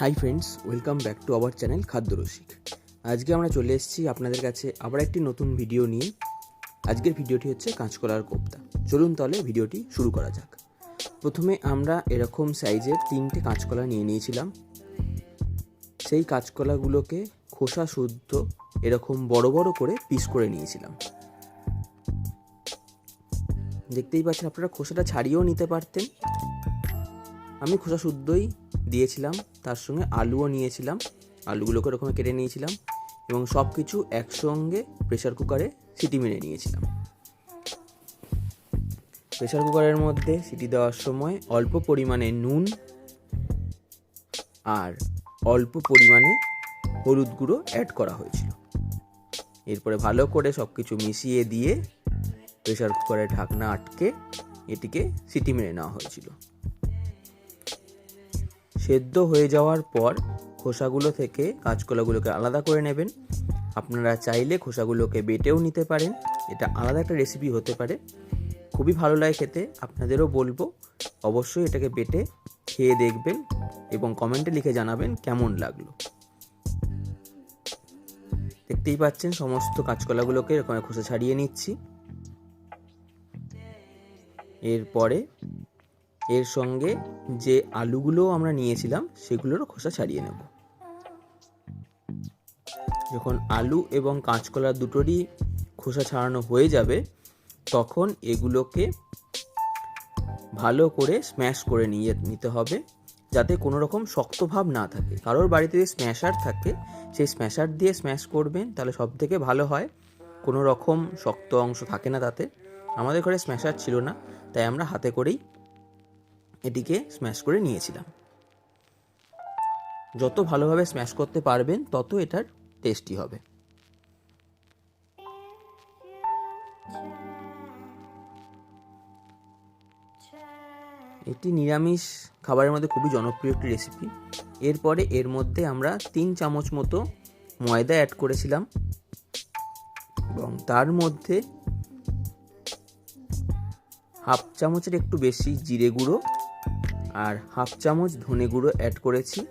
Hi friends, welcome back to our channel খাদ্য রসিক। আজকে আমরা চলে এসেছি আপনাদের কাছে আবার একটি নতুন ভিডিও নিয়ে। আজকের ভিডিওটি হচ্ছে কাঁচকলার কোপ্তা। চলুন তাহলে ভিডিওটি শুরু করা যাক। প্রথমে আমরা এরকম সাইজের তিনটে কাঁচকলা নিয়ে নিয়েছিলাম। সেই কাঁচকলাগুলোকে খোসা শুদ্ধ এরকম বড় বড় করে পিস করে নিয়েছিলাম। দেখতেই পাচ্ছেন আপনারা, খোসাটা ছাড়িয়েও নিতে পারতেন। আমি খোসা শুদ্ধই দিয়েছিলাম। তার সঙ্গে আলুও নিয়েছিলাম। আলুগুলোকে ওরকম কেটে নিয়েছিলাম এবং সব কিছু একসঙ্গে প্রেশার কুকারে সিটি মেরে নিয়েছিলাম। প্রেশার কুকারের মধ্যে সিটি দেওয়ার সময় অল্প পরিমাণে নুন আর অল্প পরিমাণে হলুদ গুঁড়ো অ্যাড করা হয়েছিল। এরপরে ভালো করে সব কিছু মিশিয়ে দিয়ে প্রেশার কুকারের ঢাকনা আটকে এটিকে সিটি মেরে নেওয়া হয়েছিল। সেদ্ধ হয়ে যাওয়ার পর খোসাগুলো থেকে কাঁচকলাগুলোকে আলাদা করে নেবেন। আপনারা চাইলে খোসাগুলোকে বেটেও নিতে পারেন। এটা আলাদা একটা রেসিপি হতে পারে। খুবই ভালো লাগে খেতে, আপনাদেরও বলব। অবশ্যই এটাকে বেটে খেয়ে দেখবেন এবং কমেন্টে লিখে জানাবেন কেমন লাগল। দেখতেই পাচ্ছেন সমস্ত কাঁচকলাগুলোকে এরকম খোসা ছাড়িয়ে নিচ্ছি। এরপরে এর সঙ্গে যে আলুগুলো আমরা নিয়েছিলাম, সেগুলোরও খোসা ছাড়িয়ে নেব। যখন আলু এবং কাঁচকলা দুটোরই খোসা ছাড়ানো হয়ে যাবে, তখন এগুলোকে ভালো করে স্ম্যাশ করে নিয়ে নিতে হবে, যাতে কোনো রকম শক্ত ভাব না থাকে। কারোর বাড়িতে যদি স্ম্যাশার থাকে, সেই স্ম্যাশার দিয়ে স্ম্যাশ করবেন, তাহলে সব থেকে ভালো হয়। কোনো রকম শক্ত অংশ থাকে না তাতে। আমাদের ঘরে স্ম্যাশার ছিল না, তাই আমরা হাতে করেই এটিকে স্ম্যাশ করে নিয়েছিলাম। যত ভালোভাবে স্ম্যাশ করতে পারবেন, তত এটার টেস্টি হবে। এটি নিরামিষ খাবারের মধ্যে খুবই জনপ্রিয় একটি রেসিপি এরপরে এর মধ্যে আমরা তিন চামচ মতো ময়দা অ্যাড করেছিলাম। এবং তার মধ্যে হাফ চামচের একটু বেশি জিরে গুঁড়ো আর হাফ চামচ ধনে গুঁড়ো অ্যাড করেছি।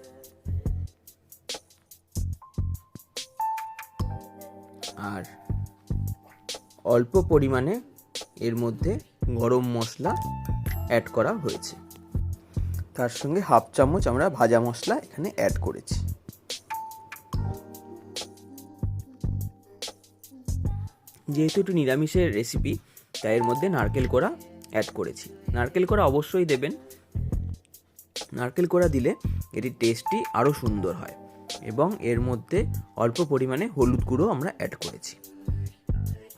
আর অল্প পরিমাণে এর মধ্যে গরম মশলা অ্যাড করা হয়েছে। তার সঙ্গে হাফ চামচ আমরা ভাজা মশলা এখানে অ্যাড করেছি। যেহেতু একটু নিরামিষের রেসিপি তাই এর মধ্যে নারকেল কোড়া অ্যাড করেছি। নারকেল কোড়া অবশ্যই দেবেন। নারকেল কোড়া দিলে এটির টেস্টটি আরও সুন্দর হয় এবং এর মধ্যে অল্প পরিমাণে হলুদ গুঁড়ো আমরা অ্যাড করেছি।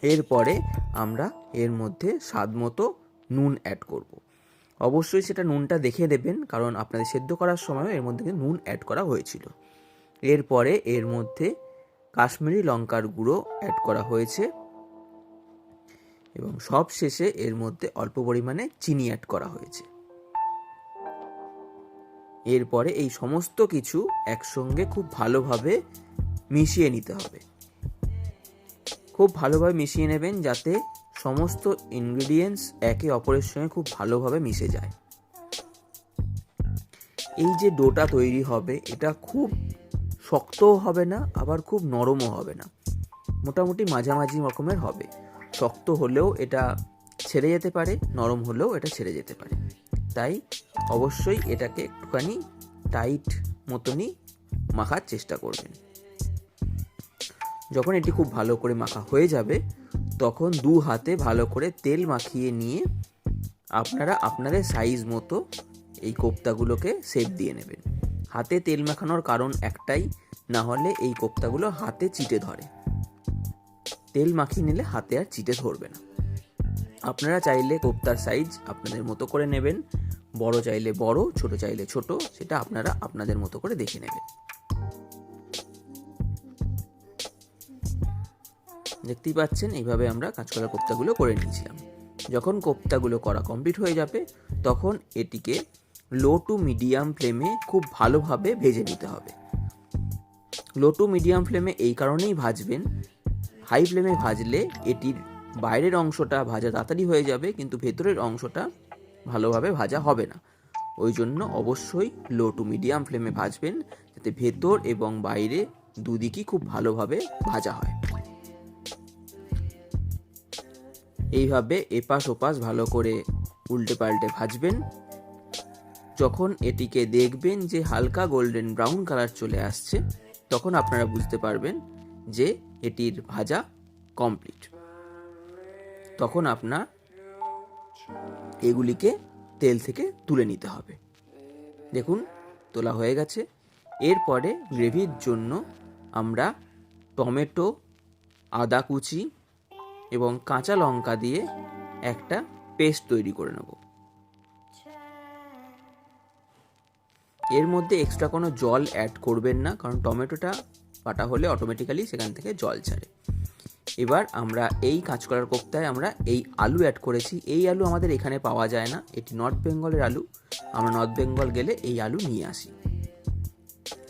এরপরে আমরা এর মধ্যে স্বাদ মতো নুন অ্যাড করব। অবশ্যই সেটা নুনটা দেখে দেবেন, কারণ আপনাদের সেদ্ধ করার সময় এর মধ্যে নুন অ্যাড করা হয়েছিল। এরপরে এর মধ্যে কাশ্মীরি লঙ্কার গুঁড়ো অ্যাড করা হয়েছে এবং সব শেষে এর মধ্যে অল্প পরিমাণে চিনি অ্যাড করা হয়েছে। এরপরে এই সমস্ত কিছু একসঙ্গে খুব ভালোভাবে মিশিয়ে নিতে হবে। খুব ভালোভাবে মিশিয়ে নেবেন যাতে সমস্ত ইনগ্রিডিয়েন্টস একে অপরের সঙ্গে খুব ভালোভাবে মিশে যায়। এই যে ডোটা তৈরি হবে, এটা খুব শক্তও হবে না, আবার খুব নরমও হবে না। মোটামুটি মাঝামাঝি রকমের হবে। শক্ত হলেও এটা ছেড়ে যেতে পারে, নরম হলেও এটা ছেড়ে যেতে পারে। তাই অবশ্যই এটাকে একটুখানি টাইট মতনই মাখার চেষ্টা করবেন। যখন এটি খুব ভালো করে মাখা হয়ে যাবে, তখন দু হাতে ভালো করে তেল মাখিয়ে নিয়ে আপনারা আপনাদের সাইজ মতো এই কোপ্তাগুলোকে শেপ দিয়ে নেবেন। হাতে তেল মাখানোর কারণ একটাই, না হলে এই কোপ্তাগুলো হাতে চিটে ধরে। তেল মাখিয়ে নিলে হাতে আর চিটে ধরবে না। আপনারা চাইলে কোপ্তার সাইজ আপনাদের মতো করে নেবেন। বড় চাইলে বড়, ছোট চাইলে ছোট, সেটা আপনারা আপনাদের মতো করে দেখে নেবেন। দেখতেই পাচ্ছেন, এইভাবে আমরা কাঁচকলা কোপ্তাগুলো করে নিয়েছিলাম। যখন কোপ্তাগুলো করা কমপ্লিট হয়ে যাবে, তখন এটিকে লো টু মিডিয়াম ফ্লেমে খুব ভালোভাবে ভেজে নিতে হবে। লো টু মিডিয়াম ফ্লেমে এই কারণেই ভাজবেন। হাই ফ্লেমে ভাজলে এটির বাইরের অংশটা ভাজা তাড়াতাড়ি হয়ে যাবে, কিন্তু ভেতরের অংশটা ভালোভাবে ভাজা হবে না। ওই জন্য অবশ্যই লো টু মিডিয়াম ফ্লেমে ভাজবেন যাতে ভেতর এবং বাইরে দুদিকই খুব ভালোভাবে ভাজা হয়। এইভাবে এপাশ ওপাশ ভালো করে উল্টে পাল্টে ভাজবেন। যখন এটিকে দেখবেন যে হালকা গোল্ডেন ব্রাউন কালার চলে আসছে, তখন আপনারা বুঝতে পারবেন যে এটির ভাজা কমপ্লিট। তখন আপনার এগুলিকে তেল থেকে তুলে নিতে হবে। দেখুন, তোলা হয়ে গেছে। এরপরে গ্রেভির জন্য আমরা টমেটো, আদা কুচি এবং কাঁচা লঙ্কা দিয়ে একটা পেস্ট তৈরি করে নেব। এর মধ্যে এক্সট্রা কোনো জল অ্যাড করবেন না, কারণ টমেটোটা বাটা হলে অটোমেটিক্যালি সেখান থেকে জল ছাড়ে। এবার আমরা এই কাঁচকলার কোপ্তায় আমরা এই আলু অ্যাড করেছি। এই আলু আমাদের এখানে পাওয়া যায় না। এটি নর্থ বেঙ্গলের আলু। আমরা নর্থ বেঙ্গল গেলে এই আলু নিয়ে আসি।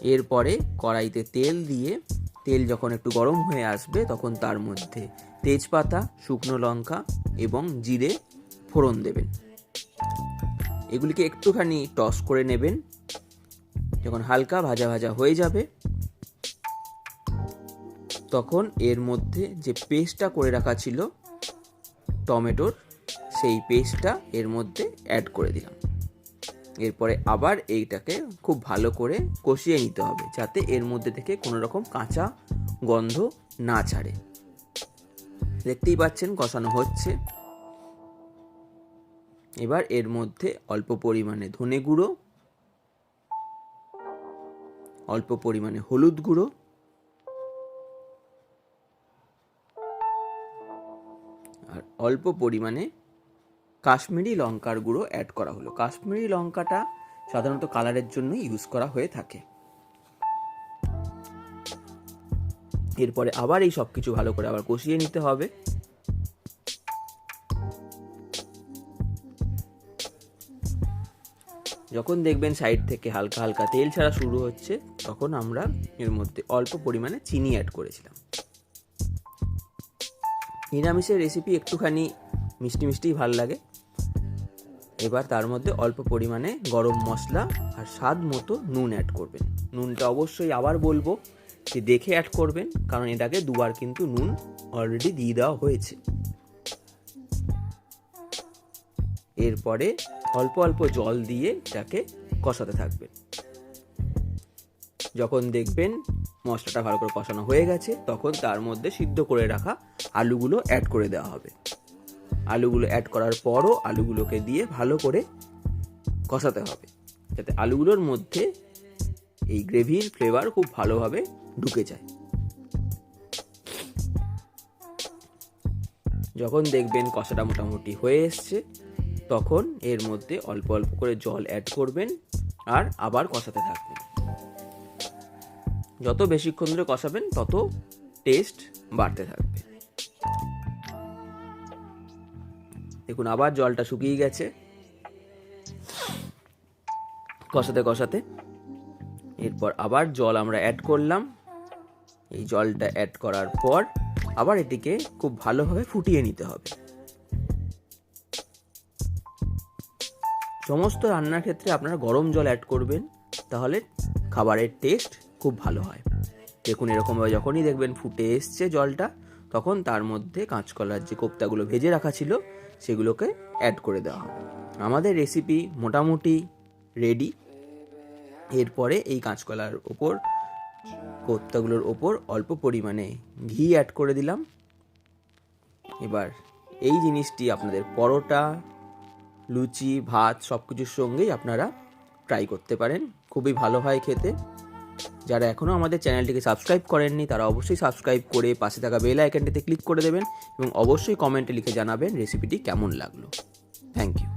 এরপরে কড়াইতে তেল দিয়ে, তেল যখন একটু গরম হয়ে আসবে, তখন তার মধ্যে তেজপাতা, শুকনো লঙ্কা এবং জিরে ফোড়ন দেবেন। এগুলিকে একটুখানি টস করে নেবেন। যখন হালকা ভাজা ভাজা হয়ে যাবে তখন এর মধ্যে যে পেস্টটা করে রাখা ছিল, টমেটোর, সেই পেস্টটা এর মধ্যে অ্যাড করে দিলাম। এরপরে আবার এইটাকে খুব ভালো করে কষিয়ে নিতে হবে, যাতে এর মধ্যে থেকে কোনো রকম কাঁচা গন্ধ না ছাড়ে। দেখতেই পাচ্ছেন কষানো হচ্ছে। এবার এর মধ্যে অল্প পরিমাণে ধনে গুঁড়ো, অল্প পরিমাণে হলুদ গুঁড়ো আর অল্প পরিমাণে কাশ্মীরি লঙ্কার গুঁড়ো অ্যাড করা হলো। কাশ্মীরি লঙ্কাটা সাধারণত কালারের জন্য ইউজ করা হয়ে থাকে। এরপরে আবার এই সব কিছু ভালো করে আবার কষিয়ে নিতে হবে। যখন দেখবেন সাইড থেকে হালকা হালকা তেল ছাড়া শুরু হচ্ছে, তখন আমরা এর মধ্যে অল্প পরিমাণে চিনি অ্যাড করেছিলাম। নিরামিষের রেসিপি একটুখানি মিষ্টি মিষ্টিই ভালো লাগে। এবার তার মধ্যে অল্প পরিমাণে গরম মশলা আর স্বাদ মতো নুন অ্যাড করবেন। নুনটা অবশ্যই আবার বলব যে দেখে অ্যাড করবেন, কারণ এটাকে দুবার কিন্তু নুন অলরেডি দিয়ে দেওয়া হয়েছে। এরপরে অল্প অল্প জল দিয়ে এটাকে কষাতে থাকবেন। যখন দেখবেন মশলাটা ভালো করে কষানো হয়ে গেছে, তখন তার মধ্যে সিদ্ধ করে রাখা আলুগুলো অ্যাড করে দেওয়া হবে। আলুগুলো অ্যাড করার পরও আলুগুলোকে দিয়ে ভালো করে কষাতে হবে, যাতে আলুগুলোর মধ্যে এই গ্রেভির ফ্লেভার খুব ভালোভাবে ঢুকে যায়। যখন দেখবেন কষাটা মোটামুটি হয়ে এসছে, তখন এর মধ্যে অল্প অল্প করে জল অ্যাড করবেন আর আবার কষাতে থাকবেন। যত বেশিক্ষণ ধরে কষাবেন, তত টেস্ট বাড়তে থাকবে। দেখুন, আবার জলটা শুকিয়ে গেছে। কষাতে কষাতে। এরপর আবার জল আমরা অ্যাড করলাম। এই জলটা অ্যাড করার পর আবার এটিকে খুব ভালোভাবে ফুটিয়ে নিতে হবে। সমস্ত রান্নার ক্ষেত্রে আপনারা গরম জল অ্যাড করবেন, তাহলে খাবারের টেস্ট খুব ভালো হয়। দেখুন, এরকমভাবে যখনই দেখবেন ফুটে এসছে জলটা তখন তার মধ্যে কাঁচকলার যে কোপ্তাগুলো ভেজে রাখা ছিল, সেগুলোকে অ্যাড করে দেওয়া হবে। আমাদের রেসিপি মোটামুটি রেডি এরপরে এই কাঁচকলার ওপর, কোপ্তাগুলোর ওপর অল্প পরিমাণে ঘি অ্যাড করে দিলাম। এবার এই জিনিসটি আপনাদের পরোটা, লুচি, ভাত সব কিছুর সঙ্গেই আপনারা ট্রাই করতে পারেন। খুবই ভালো হয় খেতে। যারা এখনও আমাদের চ্যানেলটিকে সাবস্ক্রাইব করেননি, তারা অবশ্যই সাবস্ক্রাইব করে পাশে থাকা বেল আইকনটিতে ক্লিক করে দেবেন এবং অবশ্যই কমেন্টে লিখে জানাবেন রেসিপিটি কেমন লাগল। Thank you.